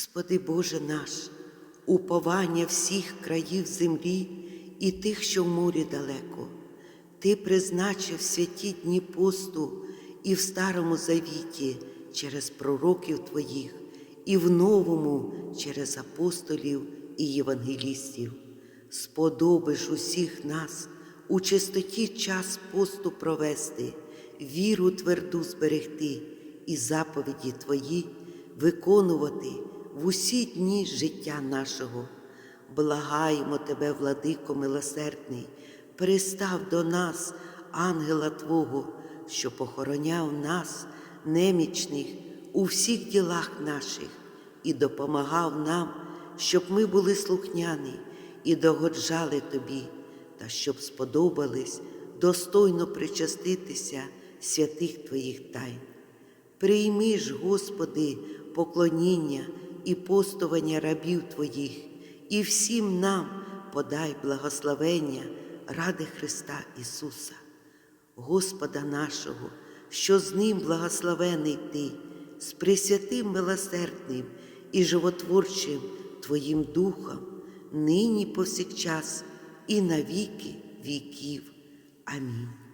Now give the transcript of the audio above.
Господи Боже наш, уповання всіх країв землі і тих, що в морі далеко, Ти призначив святі дні посту і в Старому Завіті через пророків Твоїх, і в Новому через апостолів і євангелістів. Сподобиш усіх нас у чистоті час посту провести, віру тверду зберегти і заповіді Твої виконувати в усі дні життя нашого. Благаємо Тебе, владико милосердний, пристав до нас, ангела Твого, що похороняв нас, немічних, у всіх ділах наших, і допомагав нам, щоб ми були слухняні і догоджали Тобі, та щоб сподобались достойно причаститися святих Твоїх тайн. Прийми ж, Господи, поклоніння і постування рабів Твоїх, і всім нам подай благословення ради Христа Ісуса, Господа нашого, що з Ним благословений Ти, з пресвятим милосердним і животворчим Твоїм Духом, нині повсякчас і на віки віків. Амінь.